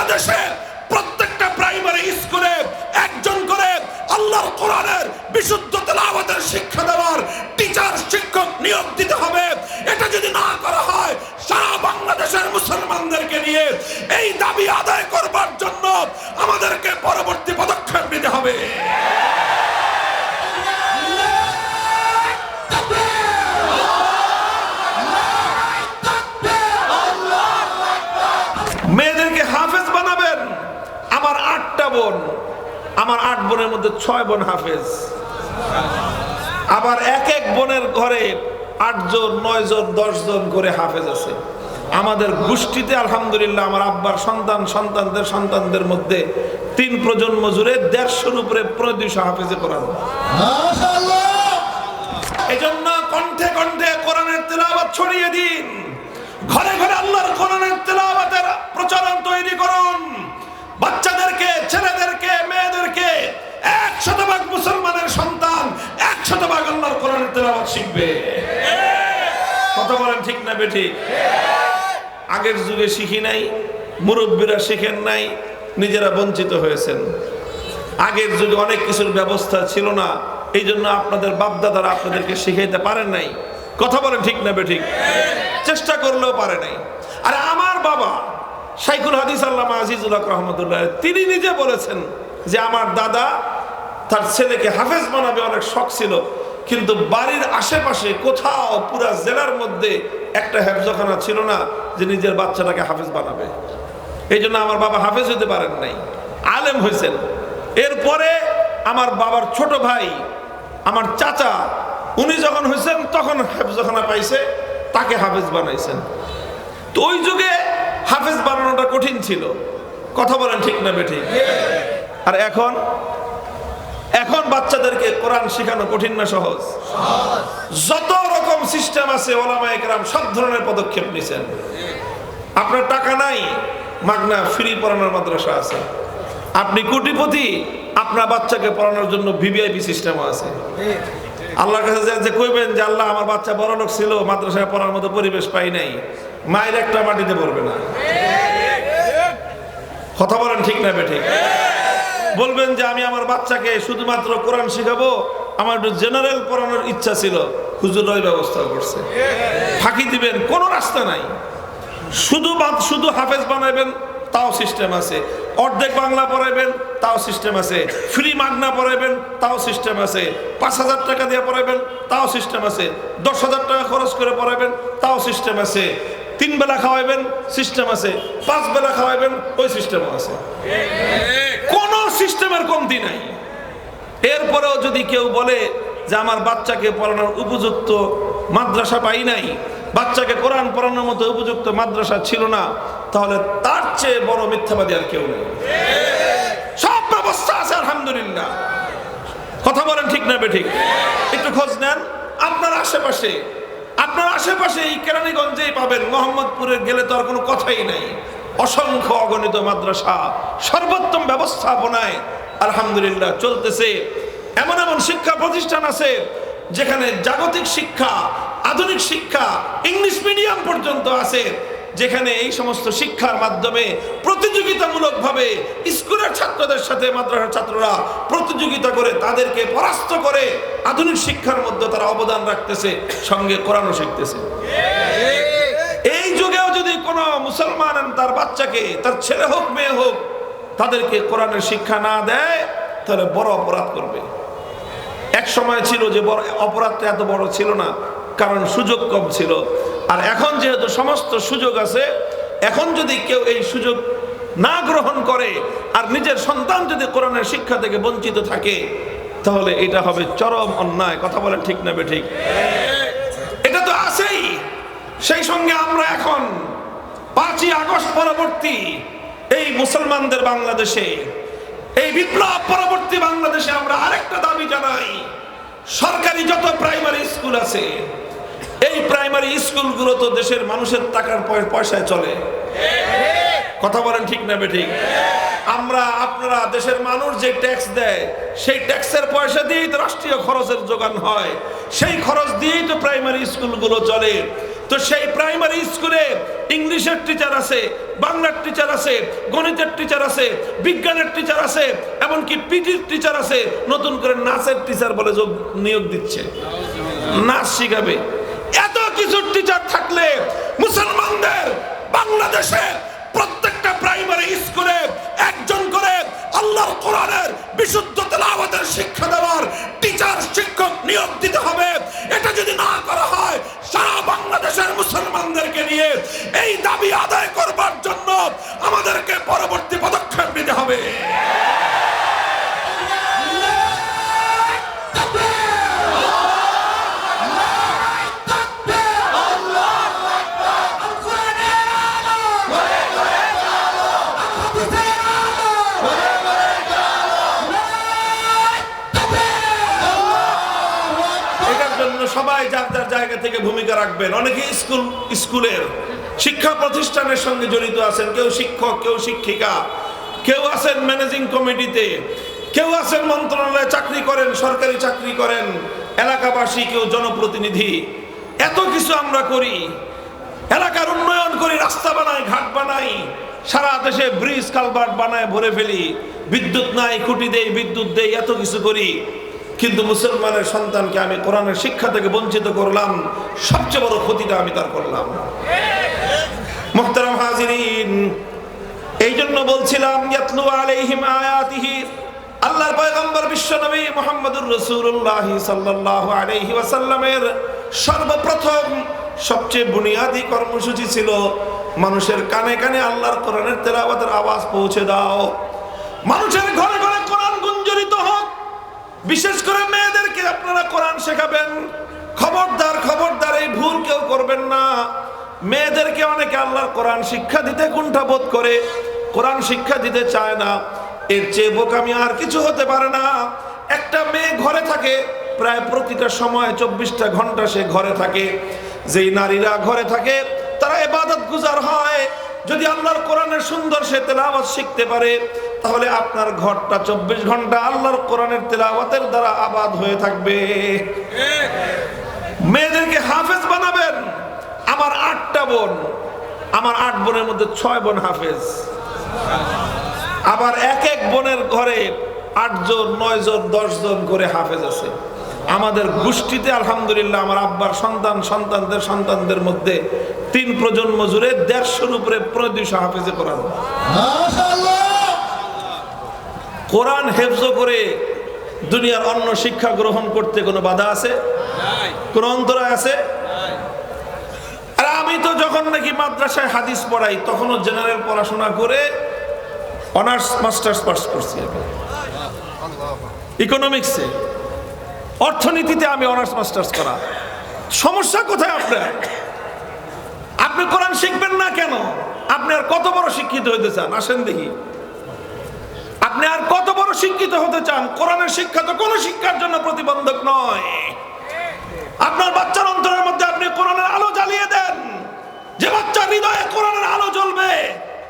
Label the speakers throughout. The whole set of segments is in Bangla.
Speaker 1: বাংলাদেশে প্রত্যেকটা প্রাইমারি স্কুলে একজন করে আল্লাহর কোরআনের বিশুদ্ধ তেলাওয়াতের শিক্ষা দেওয়ার টিচার শিক্ষক নিয়োগ দিতে হবে। এটা যদি না করা হয়, সারা বাংলাদেশের মুসলমানদেরকে নিয়ে এই দাবি আদায় করবার জন্য আমাদেরকে পরবর্তী পদক্ষেপ নিতে হবে। বোন আমার আট বোনের মধ্যে ছয় বোন হাফেজ। আবার এক এক বোনের ঘরে আটজন নয় জন দশ জন করে হাফেজ আছে। আমাদের গোষ্ঠীতে আলহামদুলিল্লাহ আমার আব্বার সন্তান সন্তানদের সন্তানদের মধ্যে তিন প্রজন্ম জুড়ে দেড়শোর উপরে পনেরো দুইশো হাফেজে করান এজন্য কণ্ঠে কণ্ঠে কোরআনের তেলাওয়াত ছড়িয়ে দিন ঘরে ঘরে আল্লাহর কোরআনের তেলাওয়াতের প্রচলন তৈরি করুন বাচ্চাদেরকে ছেলেদেরকে মেয়েদেরকে এক শতভাগ মুসলমানের সন্তান এক শতভাগ আল্লাহর কোরআনের শিখবে কথা বলেন ঠিক না বেঠি? আগের যুগে শিখি নাই, মুরব্বীরা শিখেন নাই, নিজেরা বঞ্চিত হয়েছেন। আগের যুগে অনেক কিছুর ব্যবস্থা ছিল না, এই জন্য আপনাদের বাপদাদারা আপনাদেরকে শিখাইতে পারেন নাই। কথা বলেন ঠিক না বেঠিক চেষ্টা করলেও পারে নাই। আর আমার বাবা, শাইখুল হাদিস আল্লামা আজিজুল হক রহমতুল্লাহ, তিনি নিজে বলেছেন যে আমার দাদা তার ছেলেকে হাফেজ বানাবে, অনেক শখ ছিল। কিন্তু বাড়ির আশেপাশে কোথাও পুরা জেলার মধ্যে একটা হেফজখানা ছিল না যে নিজের বাচ্চাটাকে হাফেজ বানাবে। এই জন্য আমার বাবা হাফেজ হতে পারেন নাই। আলেম হয়েছেন। এরপরে আমার বাবার ছোট ভাই, আমার চাচা, উনি যখন হয়েছেন তখন হেফজখানা পাইছে, তাকে হাফেজ বানাইছেন। তো ওই যুগে হাফেজ বানানোটা কঠিন ছিল। কথা বলেন ঠিক না বেঠিক? আর এখন এখন বাচ্চাদেরকে কোরআন শেখানো কঠিন না সহজ? যত রকম সিস্টেম আছে ওলামা একরাম সব ধরনের পদক্ষেপ নিছেন। আপনার টাকা নাই মাগনা ফ্রি পড়ানোর মাদ্রাসা আছে। আপনি কোটিপতি আপনার বাচ্চাকে পড়ানোর জন্য ভিভিআইপি সিস্টেম আছে। আল্লাহর কাছে যে- যে কইবেন যে আল্লাহ আমার বাচ্চা বড় লোক ছিল মাদ্রাসায় পড়ার মতো পরিবেশ পাই নাই। মায়ের একটা মাটিতে পড়বে না। কথা বলেন ঠিক না বেঠিক বলবেন যে আমি আমার বাচ্চাকে শুধুমাত্র কোরআন শিখাবো, আমার একটু জেনারেল পড়ানোর ইচ্ছা ছিল, হুজুর ওই ব্যবস্থা করছে। ফাঁকি দিবেন, কোনো রাস্তা নাই। শুধু শুধু হাফেজ বানাবেন তাও সিস্টেম আছে। অর্ধেক বাংলা পড়াইবেন, তাও সিস্টেম আছে। ফ্রি মাগনা পড়াইবেন, তাও সিস্টেম আছে। পাঁচ হাজার টাকা দিয়ে পড়াইবেন, তাও সিস্টেম আছে। দশ হাজার টাকা খরচ করে পড়াইবেন, তাও সিস্টেম আছে। তিন বেলা খাওয়াইবেন সিস্টেম আছে। পাঁচ বেলা খাওয়াইবেন, ওই সিস্টেমও আছে। কোন সিস্টেমের কমতি নাই। এরপরেও যদি কেউ বলে যে আমার বাচ্চাকে পড়ানোর উপযুক্ত মাদ্রাসা পাই নাই, বাচ্চাকে কোরআন পড়ানোর মতো উপযুক্ত মাদ্রাসা ছিল না, তাহলে তার চেয়ে বড় মিথ্যাবাদী আর কেউ নেই। সব ব্যবস্থা আছে, আলহামদুলিল্লাহ। কথা বলেন ঠিক না বেঠিক? একটু খোঁজ নেন। আপনার আশেপাশে আপনার আশেপাশে এই কেরানীগঞ্জেই পাবেন। মোহাম্মদপুরে গেলে তো আর কোনো কথাই নাই। অসংখ্য অগণিত মাদ্রাসা সর্বোত্তম ব্যবস্থাপনায় আলহামদুলিল্লাহ চলতেছে। এমন এমন শিক্ষা প্রতিষ্ঠান আছে যেখানে জাগতিক শিক্ষা, আধুনিক শিক্ষা, ইংলিশ মিডিয়াম পর্যন্ত আছে, যেখানে এই সমস্ত শিক্ষার মাধ্যমে প্রতিযোগিতামূলকভাবে স্কুলের ছাত্রদের সাথে মাদ্রাসার ছাত্ররা প্রতিযোগিতা করে, তাদেরকে পরাস্ত করে আধুনিক শিক্ষার মধ্যে তারা অবদান রাখতেছে, সঙ্গে কোরআনও শিখতেছে। কোনো মুসলমান তার বাচ্চাকে, তার ছেলে হোক, মেয়ে হোক, তাদেরকে কোরআনের শিক্ষা না দেয়, তাহলে বড় অপরাধ করবে। এক সময় ছিল যে বড় অপরাধটা এত বড় ছিল না, কারণ সুযোগ কম ছিল। আর এখন যেহেতু সমস্ত সুযোগ আছে, এখন যদি কেউ এই সুযোগ না গ্রহণ করে, আর নিজের সন্তান যদি কোরআনের শিক্ষা থেকে বঞ্চিত থাকে, তাহলে এটা হবে চরম অন্যায়। কথা বলেন ঠিক না ঠিক? এটা তো আছেই। সেই সঙ্গে আমরা এখন পাঁচই আগস্ট পরবর্তী এই মুসলমানদের বাংলাদেশে, এই বিপ্লব পরবর্তী বাংলাদেশে আমরা আরেকটা দাবি জানাই। সরকারি যত প্রাইমারি স্কুল আছে, এই প্রাইমারি স্কুলগুলো তো দেশের মানুষের টাকার পয়- পয়সায় চলে। কথা বলেন ঠিক না বেঠিক? আমরা, আপনারা দেশের মানুষ যে ট্যাক্স দেয়, সেই ট্যাক্সের পয়সা দিয়েই তো রাষ্ট্রীয় খরচের যোগান হয়। সেই খরচ দিয়েই তো প্রাইমারি স্কুলগুলো চলে। তো সেই প্রাইমারি স্কুলে ইংলিশের টিচার আছে, বাংলার টিচার আছে, গণিতের টিচার আছে, বিজ্ঞানের টিচার আছে, এমনকি পিটির টিচার আছে, নতুন করে নাচের টিচার বলে যোগ নিয়োগ দিচ্ছে। নাচ শিখাবে। এত কিছু টিচার থাকলে মুসলমানদের বাংলাদেশে প্রত্যেকটা প্রাইমারি স্কুলে একজন করে আল্লাহর কোরআনের বিশুদ্ধ তেলাওয়াতের শিক্ষা দেওয়ার টিচার শিক্ষক নিয়োগ দিতে হবে। এটা যদি না করা হয় সারা বাংলাদেশের মুসলমানদেরকে নিয়ে এই দাবি আদায় করবার জন্য আমাদেরকে পরবর্তী পদক্ষেপ নিতে হবে। থেকে ভূমিকা রাখবেন। অনেকে স্কুল, স্কুলের শিক্ষা প্রতিষ্ঠানের সঙ্গে জড়িত আছেন। কেউ শিক্ষক, কেউ শিক্ষিকা, কেউ আছেন ম্যানেজিং কমিটিতে, কেউ আছেন মন্ত্রণালয়ে চাকরি করেন, সরকারি চাকরি করেন, এলাকাবাসী, কেউ জনপ্রতিনিধি। এত কিছু আমরা করি। এলাকার উন্নয়ন করি, রাস্তা বানাই, ঘাট বানাই, সারা দেশে ব্রিজ, কালভার্ট বানায়, ভরে ফেলি। বিদ্যুৎ নাই, খুঁটি দেই, বিদ্যুৎ দেই, এত কিছু করি। কিন্তু মুসলমানের সন্তানকে আমি কোরআনের শিক্ষা থেকে বঞ্চিত করলাম। সবচেয়ে বড় ক্ষতিটা আমি তার করলাম। মুহতারাম হাজিরিন এই জন্য বলছিলাম আল্লাহর পয়গম্বর বিশ্বনবী মুহাম্মদুর রাসূলুল্লাহ সাল্লাল্লাহু আলাইহি ওয়াসাল্লামের সর্বপ্রথম সবচেয়ে বুনিয়াদী কর্মসূচি ছিল, মানুষের কানে কানে আল্লাহর কোরআনের তেলাওয়াতের আওয়াজ পৌঁছে দাও। মানুষের ঘরে ঘরে বিশেষ করে মেয়েদেরকে আপনারা কোরআন শেখাবেন। খবরদার খবরদার, এই ভুল কেউ করবেন না। মেয়েদেরকে অনেকে আল্লাহর কোরআন শিক্ষা দিতে কুণ্ঠা বোধ করে, কোরআন শিক্ষা দিতে চায় না। এর চেয়ে বোকামি আর কিছু হতে পারে না। একটা মেয়ে ঘরে থাকে, প্রায় প্রতিটা সময় চব্বিশটা ঘণ্টা সে ঘরে থাকে। যেই নারীরা ঘরে থাকে, তারা এবাদত গুজার হয়। যদি আল্লাহর কোরআনের সুন্দর সে তেলাওয়াত শিখতে পারে, তাহলে আপনার ঘরটা চব্বিশ ঘণ্টা আল্লাহর কোরআনের তেলাওয়াতের দ্বারা আবাদ হয়ে থাকবে। মেয়েদেরকে হাফেজ বানাবেন। আমার আটটা বোন, আমার আট বোনের মধ্যে ছয় বোন হাফেজ। আবার এক এক বোনের ঘরে আটজন নয় জন, দশ জন করে হাফেজ আছে। আমাদের গোষ্ঠীতে আলহামদুলিল্লাহ আমার আব্বার সন্তান, সন্তানদের সন্তানদের মধ্যে তিন প্রজন্ম জুড়ে দেড়শোর উপরে দুইশো হাফেজে কোরআন। কোরআন হেফজ করে দুনিয়ার অন্য শিক্ষা গ্রহণ করতে কোনো বাধা আছে? কোন অন্তরায় আছে? আর আমি তো যখন নাকি মাদ্রাসায় হাদিস পড়াই তখনও জেনারেল পড়াশোনা করে অনার্স মাস্টার্স পাস করছি ইকোনমিক্সে। অর্থনীতিতে আমি অনার্স মাস্টার্স করা। সমস্যা কোথায় আপনার? আপনি কোরআন শিখবেন না কেন? আপনি আর কত বড় শিক্ষিত হইতে চান? আসেন দেখি। আপনি আর কত বড় শিক্ষিত হতে চান? কোরআনের শিক্ষা তো কোনো শিক্ষার জন্য প্রতিবন্ধক নয়। আপনার বাচ্চার অন্তরের মধ্যে আপনি কোরআনের আলো জ্বালিয়ে দেন। যে বাচ্চার হৃদয়ে কোরআনের আলো জ্বলবে,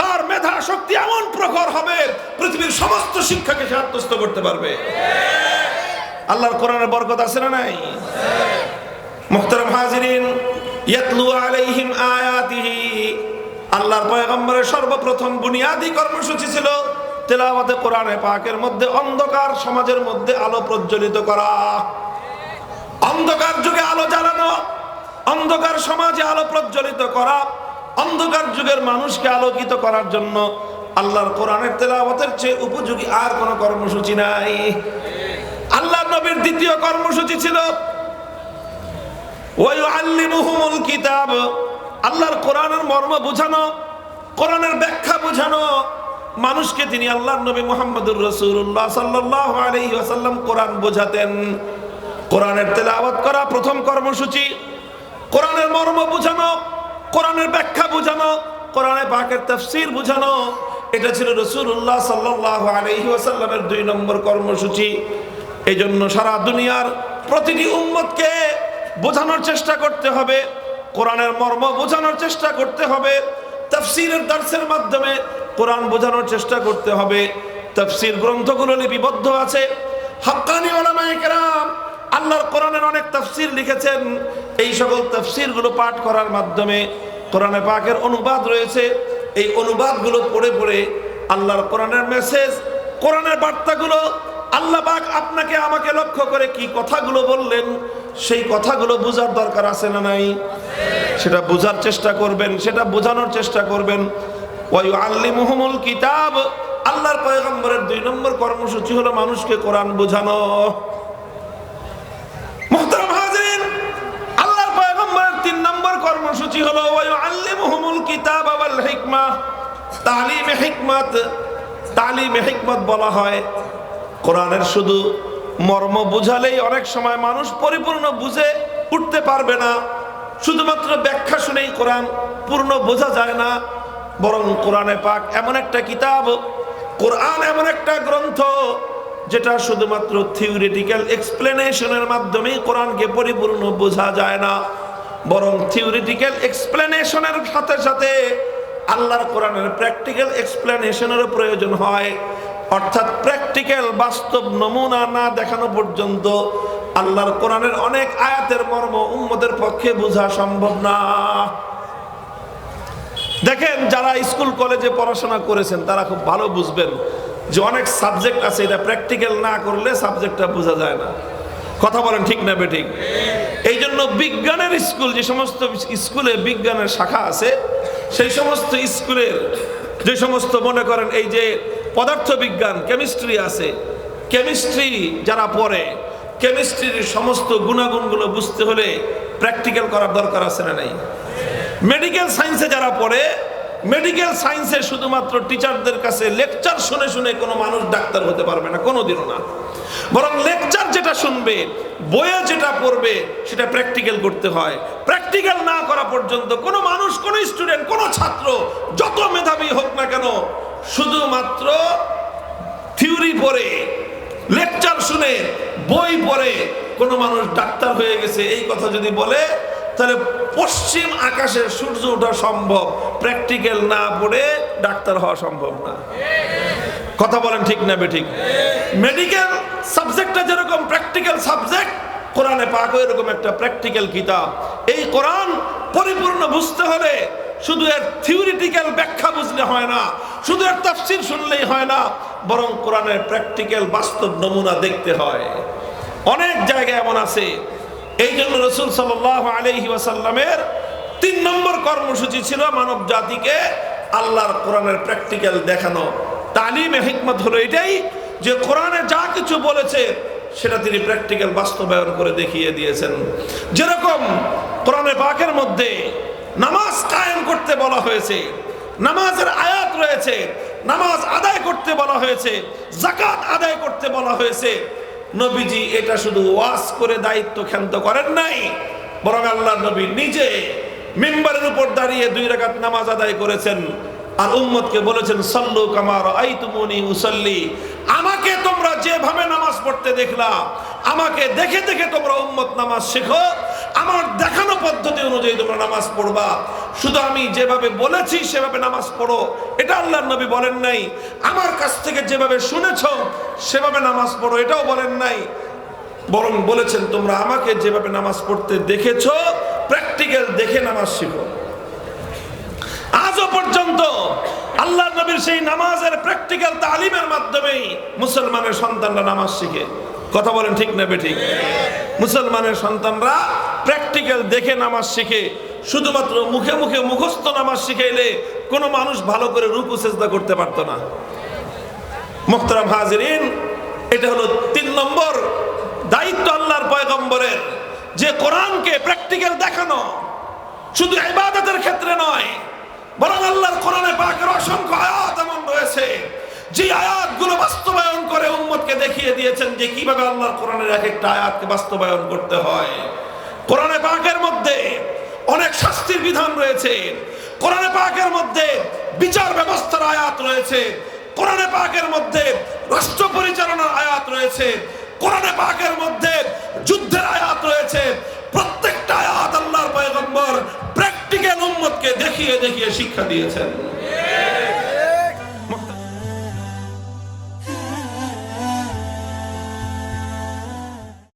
Speaker 1: তার মেধা শক্তি এমন প্রখর হবে, পৃথিবীর সমস্ত শিক্ষাকে সে আত্মস্থ করতে পারবে। আল্লাহর কোরআনের বরকত আছে না নাই? মুহতারাম হাজিরিন আল্লাহর পয়গম্বরের সর্বপ্রথম বুনিয়াদি কর্মসূচি ছিল তেলাওয়াতে কোরআনে পাকের মধ্যে অন্ধকার সমাজের মধ্যে আলো প্রজ্বলিত করা। অন্ধকার যুগে আলো জ্বালানো, অন্ধকার সমাজে আলো প্রজ্বলিত করা, অন্ধকার যুগের মানুষকে আলোকিত করার জন্য আল্লাহর কোরআনের তেলাওয়াতের চেয়ে উপযোগী আর কোনো কর্মসূচি নাই। আল্লাহ নবীর দ্বিতীয় কর্মসূচি ছিল ওয়াইউআল্লিমুহুমুল কিতাব। আল্লাহর কোরআনের মর্ম বোঝানো, কোরআনের ব্যাখ্যা বোঝানো। মানুষকে তিনি আল্লাহর নবী মুহাম্মদুর রাসূলুল্লাহ সাল্লাল্লাহু আলাইহি ওয়াসাল্লাম কোরআন বোঝাতেন। কোরআনের তেলাওয়াত করা প্রথম কর্মসূচি। কোরআনের মর্ম বোঝানো, কোরআনের ব্যাখ্যা বোঝানো, কোরআনে পাকের তাফসীর বোঝানো। এটা ছিল রাসূলুল্লাহ সাল্লাল্লাহু আলাইহি ওয়াসাল্লামের দুই নম্বর কর্মসূচি। এই জন্য সারা দুনিয়ার প্রতিটি উম্মতকে বোঝানোর চেষ্টা করতে হবে, কোরআনের মর্ম বোঝানোর চেষ্টা করতে হবে, তাফসীরের দার্সের মাধ্যমে কোরআন বোঝানোর চেষ্টা করতে হবে। তাফসীর গ্রন্থগুলো লিপিবদ্ধ আছে। হাক্কানি ওলামায়ে কেরাম আল্লাহর কোরআনের অনেক তাফসির লিখেছেন। এই সকল তাফসিরগুলো পাঠ করার মাধ্যমে কোরআনে পাকের অনুবাদ রয়েছে। এই অনুবাদগুলো পড়ে পড়ে আল্লাহর কোরআনের মেসেজ কোরআনের বার্তাগুলো আল্লাহ পাক আপনাকে আমাকে লক্ষ্য করে কি কথাগুলো বললেন সেই কথাগুলো বোঝার দরকার আছে না নাই? সেটা বোঝার চেষ্টা করবেন, সেটা বোঝানোর চেষ্টা করবেন। ওয়াই আল্লিমুহুমুল কিতাব, আল্লাহর পয়গম্বরের দুই নম্বর কর্মসূচি হলো মানুষকে কোরআন বোঝানো। তিন নম্বর কর্মসূচি আল্লিমুহুমুল কিতাব তালিমে হিকমত বলা হয়। কোরআনের শুধু মর্ম বুঝালেই অনেক সময় মানুষ পরিপূর্ণ বুঝে উঠতে পারবে না। শুধুমাত্র ব্যাখ্যা শুনেই কোরআন পূর্ণ বোঝা যায় না। বরং কোরআনে পাক এমন একটা কিতাব, কোরআন এমন একটা গ্রন্থ, যেটা শুধুমাত্র থিওরিটিক্যাল এক্সপ্লেনেশনের মাধ্যমেই কোরআনকে পরিপূর্ণ বোঝা যায় না। বরং থিওরিটিক্যাল এক্সপ্লেনেশনের সাথে সাথে আল্লাহর কোরআনের প্র্যাকটিক্যাল এক্সপ্লেনেশনেরও প্রয়োজন হয়। অর্থাৎ প্র্যাকটিক্যাল বাস্তব নমুনা না দেখানো পর্যন্ত আল্লাহর কোরআনের অনেক আয়াতের মর্ম উম্মদের পক্ষে বোঝা সম্ভব না। দেখেন, যারা স্কুল, কলেজে পড়াশোনা করেছেন, তারা খুব ভালো বুঝবেন যে অনেক সাবজেক্ট আছে, এটা প্র্যাকটিক্যাল না করলে সাবজেক্টটা বোঝা যায় না। কথা বলেন ঠিক না বেঠিক? এই জন্য বিজ্ঞানের স্কুল, যে সমস্ত স্কুলে বিজ্ঞানের শাখা আছে, সেই সমস্ত স্কুলের, যে সমস্ত মনে করেন এই যে পদার্থ বিজ্ঞান কেমিস্ট্রি আছে। কেমিস্ট্রি যারা পড়ে কেমিস্ট্রির সমস্ত গুণাগুণগুলো বুঝতে হলে প্র্যাকটিক্যাল করার দরকার আছে না নাই? মেডিকেল সায়েন্সে যারা পড়ে মেডিকেল সায়েন্সে শুধুমাত্র টিচারদের কাছে লেকচার শুনে শুনে কোনো মানুষ ডাক্তার হতে পারবে না, কোনোদিনও না। বরং লেকচার যেটা শুনবে, বইয়ে যেটা পড়বে, সেটা প্র্যাকটিক্যাল করতে হয়। প্র্যাকটিক্যাল না করা পর্যন্ত কোনো মানুষ, কোনো স্টুডেন্ট কোনো ছাত্র, যত মেধাবী হোক না কেন শুধুমাত্র থিওরি পড়ে, লেকচার শুনে, বই পড়ে কোনো মানুষ ডাক্তার হয়ে গেছে, এই কথা যদি বলে, তাহলে পশ্চিম আকাশে সূর্য ওঠা সম্ভব, প্র্যাকটিক্যাল না পড়ে ডাক্তার হওয়া সম্ভব না। কথা বলেন ঠিক না বেঠিক? মেডিকেল সাবজেক্টটা যেরকম প্র্যাকটিক্যাল সাবজেক্ট, কোরআনে পাক এরকম একটা প্র্যাকটিক্যাল কিতাব। এই কোরআন পরিপূর্ণ বুঝতে হলে শুধু এর থিওরিটিক্যাল ব্যাখ্যা বুঝলে হয় না, শুধু এর তাফসির শুনলেই হয় না, বরং কোরআনের প্র্যাকটিক্যাল বাস্তব নমুনা দেখতে হয়। অনেক জায়গায় এমন আছে। এই জন্য রসুল সাল আলহি ওয়াসাল্লামের তিন নম্বর কর্মসূচি ছিল মানব জাতিকে আল্লাহর কোরআনের প্র্যাকটিক্যাল দেখানো। তালিমে হিকমত হলো এটাই যে কোরআনে যা কিছু বলেছে, সেটা তিনি প্র্যাকটিক্যাল বাস্তবায়ন করে দেখিয়ে দিয়েছেন। যেরকম কোরআনে পাকের মধ্যে নামাজ কায়েম করতে বলা হয়েছে, নামাজের আয়াত রয়েছে, নামাজ আদায় করতে বলা হয়েছে জাকাত আদায় করতে বলা হয়েছে। নবীজি এটা শুধু ওয়াজ করে দায়িত্ব ক্ষান্ত করেন নাই, বরং আল্লাহ নবী নিজে মেম্বারের উপর দাঁড়িয়ে দুই রাকাত নামাজ আদায় করেছেন আর উম্মতকে বলেছেন, সল্লু কামার আই তুমনি উসল্লি। আমাকে তোমরা যেভাবে নামাজ পড়তে দেখলা, আমাকে দেখে দেখে তোমরা উম্মত নামাজ শেখো আমার দেখানো পদ্ধতি অনুযায়ী তোমরা নামাজ পড়বা। শুধু আমি যেভাবে বলেছি সেভাবে নামাজ পড়ো। এটা আল্লাহর নবী বলেন নাই। আমার কাছ থেকে যেভাবে শুনেছ, সেভাবে নামাজ পড়ো। এটাও বলেন নাই। বরং বলেছেন, তোমরা আমাকে যেভাবে নামাজ পড়তে দেখেছ প্র্যাকটিক্যাল দেখে নামাজ শিখো। আজও পর্যন্ত আল্লাহ নবীর সেই নামাজের প্র্যাকটিক্যাল তালিমের মাধ্যমেই মুসলমানের সন্তানরা নামাজ শিখে। কথা বলেন ঠিক না বেঠিক? মুসলমানের সন্তানরা প্র্যাকটিক্যাল দেখে নামাজ শিখে, শুধুমাত্র মুখে মুখে মুখস্থ নামাজ শিখাইলে কোনো মানুষ ভালো করে রুকু চেষ্টা করতে পারতো না। মোখতারাম হাজিরিন, এটা হলো তিন নম্বর দায়িত্ব আল্লাহর পয়গম্বরের। যে কোরআনকে প্র্যাকটিক্যাল দেখানো শুধু ইবাদতের ক্ষেত্রে নয়, বরং আল্লাহর কোরআনে পাকের অসংখ্য আয়াত এমন রয়েছে। যে আয়াতগুলো বাস্তবায়ন করে উম্মতকে দেখিয়ে দিয়েছেন যে কীভাবে আল্লাহর কোরআনের এক একটা আয়াতকে বাস্তবায়ন করতে হয়। কোরআনে পাকের মধ্যে অনেক শাস্তির বিধান রয়েছে। কোরআনে পাকের মধ্যে বিচার ব্যবস্থার আয়াত রয়েছে। কোরআনে পাকের মধ্যে রাষ্ট্র পরিচালনার আয়াত রয়েছে। কোরআনে পাকের মধ্যে যুদ্ধের আয়াত রয়েছে। প্রত্যেকটা আয়াত আল্লাহর পয়গম্বর প্র্যাকটিক্যাল উম্মতকে দেখিয়ে দেখিয়ে শিক্ষা দিয়েছেন।